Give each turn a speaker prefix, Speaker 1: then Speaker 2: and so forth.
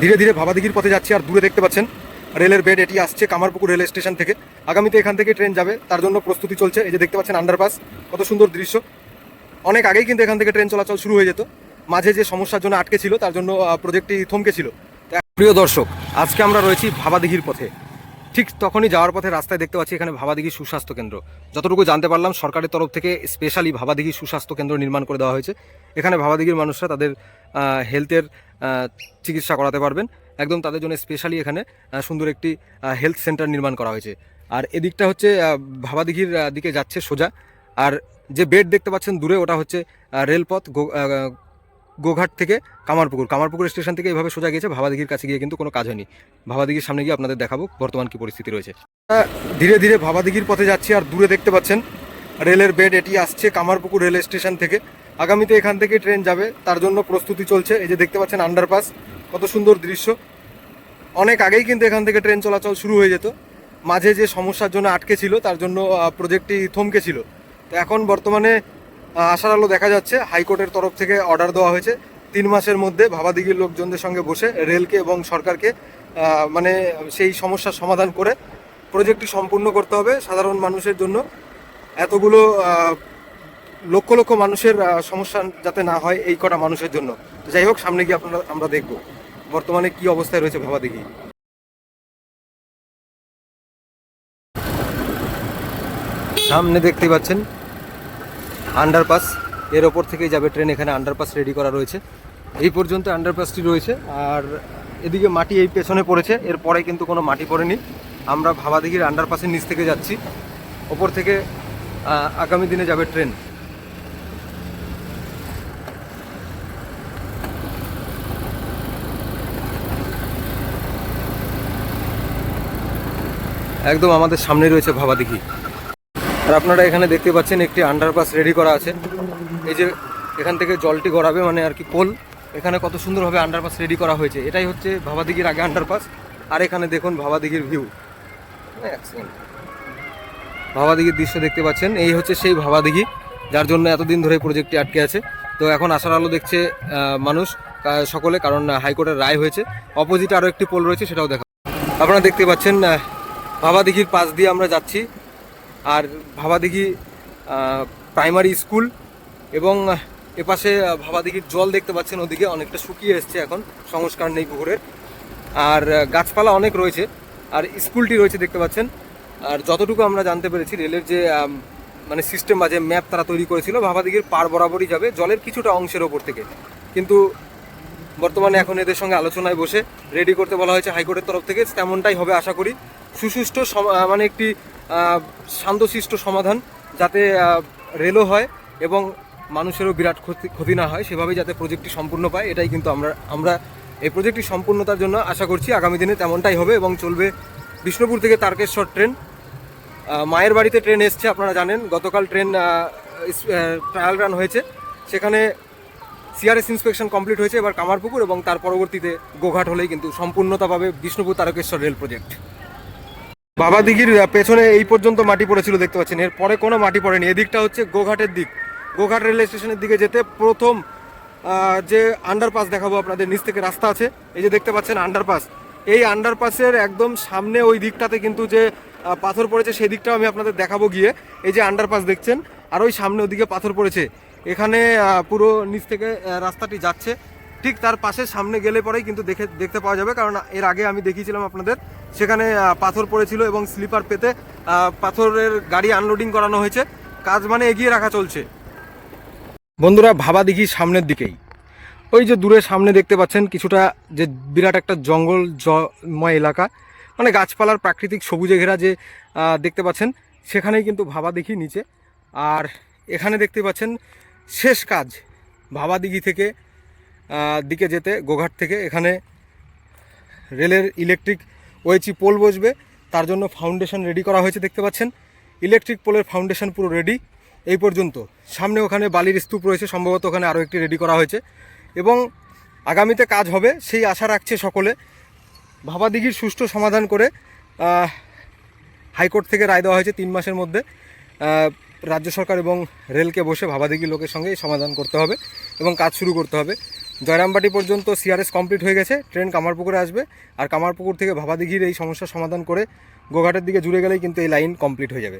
Speaker 1: ধীরে ধীরে ভাবাদিঘির পথে যাচ্ছি, আর দূরে দেখতে পাচ্ছেন, রেলের বেড, এটি আসছে কামারপুকুর রেল স্টেশন থেকে। আগামীতে এখান থেকে ট্রেন যাবে, তার জন্য প্রস্তুতি চলছে। এই যে দেখতে পাচ্ছেন আন্ডারপাস কত সুন্দর দৃশ্য। অনেক আগেই কিন্তু এখান থেকে ট্রেন চলাচল শুরু হয়ে যেত। মাঝে যে সমস্যার জন্য আটকে ছিল, তার জন্য প্রজেক্টটি থমকে ছিল। প্রিয় দর্শক, আজকে আমরা রয়েছি ভাবাদিঘির পথে। ঠিক তখনই যাওয়ার পথে রাস্তায় দেখতে পাচ্ছি এখানে ভাবাদিঘি সুস্বাস্থ্য কেন্দ্র। যতটুকু জানতে পারলাম, সরকারের তরফ থেকে স্পেশালি ভাবাদিঘি সুস্বাস্থ্য কেন্দ্র নির্মাণ করে দেওয়া হয়েছে। এখানে ভাবাদিঘির মানুষরা তাদের হেলথের চিকিৎসা করাতে পারবেন। একদম তাদের জন্য স্পেশালি এখানে সুন্দর একটি হেলথ সেন্টার নির্মাণ করা হয়েছে। আর এদিকটা হচ্ছে ভাবাদিঘির দিকে যাচ্ছে সোজা। আর যে বেড দেখতে পাচ্ছেন দূরে ওটা হচ্ছে রেলপথ গোঘাট থেকে কামারপুকুর। কামারপুকুর স্টেশন থেকে এইভাবে সোজা গিয়েছে, ভাবাদিঘির কাছে গিয়ে কিন্তু কোনো কাজ হয়নি। ভাবাদিঘির সামনে গিয়ে আপনাদের দেখাবো বর্তমান কি পরিস্থিতি রয়েছে। ধীরে ধীরে ভাবাদিঘির পথে যাচ্ছি আর দূরে দেখতে পাচ্ছেন, রেলের বেড এটি আসছে কামারপুকুর রেল স্টেশন থেকে। আগামীতে এখান থেকে ট্রেন যাবে, তার জন্য প্রস্তুতি চলছে। এই যে দেখতে পাচ্ছেন আন্ডারপাস, কত সুন্দর দৃশ্য। অনেক আগেই কিন্তু এখান থেকে ট্রেন চলাচল শুরু হয়ে যেত। মাঝে যে সমস্যার জন্য আটকে ছিল, তার জন্য প্রজেক্টটি থমকে ছিল। তো এখন বর্তমানে আশার আলো দেখা যাচ্ছে। হাইকোর্টের তরফ থেকে অর্ডার দেওয়া হয়েছে। তিন মাসের মধ্যে ভাবাদিঘির লোকজনদের সঙ্গে বসে রেলকে এবং সরকারকে মানে সেই সমস্যার সমাধান করে প্রজেক্টটি সম্পূর্ণ করতে হবে সাধারণ মানুষের জন্য। এতগুলো লক্ষ লক্ষ মানুষের সমস্যা যাতে না হয় এই কটা মানুষের জন্য। যাই হোক, সামনে গিয়ে আপনারা, আমরা দেখব বর্তমানে কি অবস্থায় রয়েছে ভাবাদিঘি। সামনে দেখতে পাচ্ছেন আন্ডারপাস এর ওপর থেকেই যাবে ট্রেন এখানে আন্ডারপাস রেডি করা রয়েছে। এই পর্যন্ত আন্ডারপাসটি রয়েছে, আর এদিকে মাটি এই পেছনে পড়েছে, এরপরে কিন্তু কোনো মাটি পড়েনি। আমরা ভাবাদিঘির আন্ডারপাসের নিচ থেকে যাচ্ছি, ওপর থেকে আগামী দিনে যাবে ট্রেন একদম আমাদের সামনে রয়েছে ভাবাদিঘি। আর আপনারা এখানে দেখতে পাচ্ছেন একটি আন্ডারপাস রেডি করা আছে। এই যে এখান থেকে জলটি গড়াবে মানে আর কি পোল এখানে কত সুন্দরভাবে আন্ডারপাস রেডি করা হয়েছে। এটাই হচ্ছে ভাবাদিঘির আগে আন্ডারপাস আর এখানে দেখুন ভাবাদিঘির ভিউ ভাবাদিঘির দৃশ্য দেখতে পাচ্ছেন। এই হচ্ছে সেই ভাবাদিঘি, যার জন্য এতদিন ধরে প্রজেক্টটি আটকে আছে। তো এখন আশার আলো দেখছে মানুষ সকলে, কারণ হাইকোর্টের রায় হয়েছে। অপোজিটে আরও একটি পোল রয়েছে, সেটাও দেখা। আপনারা দেখতে পাচ্ছেন ভাবাদিঘির পাশ দিয়ে আমরা যাচ্ছি। আর ভাবাদিঘি প্রাইমারি স্কুল এবং এপাশে ভাবাদিঘির জল দেখতে পাচ্ছেন ওদিকে, অনেকটা শুকিয়ে এসছে এখন, সংস্কার নেই পুকুরের। আর গাছপালা অনেক রয়েছে, আর স্কুলটি রয়েছে দেখতে পাচ্ছেন। আর যতটুকু আমরা জানতে পেরেছি, রেলের যে মানে সিস্টেম বা যে ম্যাপ তারা তৈরি করেছিল, ভাবাদিঘির পার বরাবরই যাবে জলের কিছুটা অংশের ওপর থেকে। কিন্তু বর্তমানে এখন এদের সঙ্গে আলোচনায় বসে রেডি করতে বলা হয়েছে হাইকোর্টের তরফ থেকে, তেমনটাই হবে আশা করি। সুসুষ্ঠু সম- মানে একটি শান্তশিষ্ট সমাধান যাতে রেলও হয় এবং মানুষেরও বিরাট ক্ষতি ক্ষতি না হয়, সেভাবেই যাতে প্রজেক্টটি সম্পূর্ণ পায়, এটাই কিন্তু আমরা আমরা এই প্রজেক্টটি সম্পূর্ণতার জন্য আশা করছি আগামী দিনে তেমনটাই হবে এবং চলবে বিষ্ণুপুর থেকে তারকেশ্বর ট্রেন। মায়ের বাড়িতে ট্রেন এসছে, আপনারা জানেন, গতকাল ট্রেন ট্রায়াল রান হয়েছে। সেখানে সিআরএস ইন্সপেকশন কমপ্লিট হয়েছে, এবার কামারপুকুর এবং তার পরবর্তীতে গোঘাট হলেই কিন্তু সম্পূর্ণতা পাবে বিষ্ণুপুর তারকেশ্বর রেল প্রজেক্ট বাবা দিঘির পেছনে এই পর্যন্ত মাটি পড়েছিল দেখতে পাচ্ছেন। এরপরে কোনো মাটি পড়েনি। এদিকটা হচ্ছে গোঘাটের দিক। গোঘাট রেল স্টেশনের দিকে যেতে প্রথম যে আন্ডারপাস দেখাবো আপনাদের, নিচ থেকে রাস্তা আছে। এই যে দেখতে পাচ্ছেন আন্ডারপাস এই আন্ডারপাসের একদম সামনে ওই দিকটাতে কিন্তু যে পাথর পড়েছে, সেই দিকটাও আমি আপনাদের দেখাবো গিয়ে। এই যে আন্ডারপাস দেখছেন, আর ওই সামনে ওদিকে পাথর পড়েছে। এখানে পুরো নিচ থেকে রাস্তাটি যাচ্ছে। ঠিক তার পাশে সামনে গেলে পরেই কিন্তু দেখে দেখতে পাওয়া যাবে, কারণ এর আগে আমি দেখিয়েছিলাম আপনাদের। সেখানে পাথর পড়েছিল এবং স্লিপার পেতে পাথরের গাড়ি আনলোডিং করানো হয়েছে। কাজ মানে এগিয়ে রাখা চলছে। বন্ধুরা, ভাবা দিঘি সামনের দিকেই। ওই যে দূরে সামনে দেখতে পাচ্ছেন কিছুটা যে বিরাট একটা জঙ্গল জময় এলাকা মানে গাছপালার প্রাকৃতিক সবুজে ঘেরা যে দেখতে পাচ্ছেন, সেখানেই কিন্তু ভাবা দিঘি নিচে। আর এখানে দেখতে পাচ্ছেন শেষ কাজ, ভাবা দিঘি থেকে দিকে যেতে গোঘাট থেকে এখানে রেলের ইলেকট্রিক ওয়েচি পোল বসবে। তার জন্য ফাউন্ডেশন রেডি করা হয়েছে, দেখতে পাচ্ছেন? ইলেকট্রিক পোলের ফাউন্ডেশন পুরো রেডি এই পর্যন্ত। সামনে ওখানে বালির স্তূপ রয়েছে, সম্ভবত ওখানে আরও একটি রেডি করা হয়েছে। এবং আগামীতে কাজ হবে, সেই আশা রাখছে সকলে। ভাবাদিঘির সুষ্ঠু সমাধান করে হাইকোর্ট থেকে রায় দেওয়া হয়েছে তিন মাসের মধ্যে। রাজ্য সরকার এবং রেলকে বসে ভাবাদিঘি লোকের সঙ্গে সমাধান করতে হবে এবং কাজ শুরু করতে হবে। জয়রামবাটি পর্যন্ত সিআরএস কমপ্লিট হয়ে গেছে ট্রেন কামারপুকুরে আসবে। আর কামারপুকুর থেকে ভাবাদিঘির এই সমস্যার সমাধান করে গোঘাটের দিকে জুড়ে গেলেই কিন্তু এই লাইন কমপ্লিট হয়ে যাবে।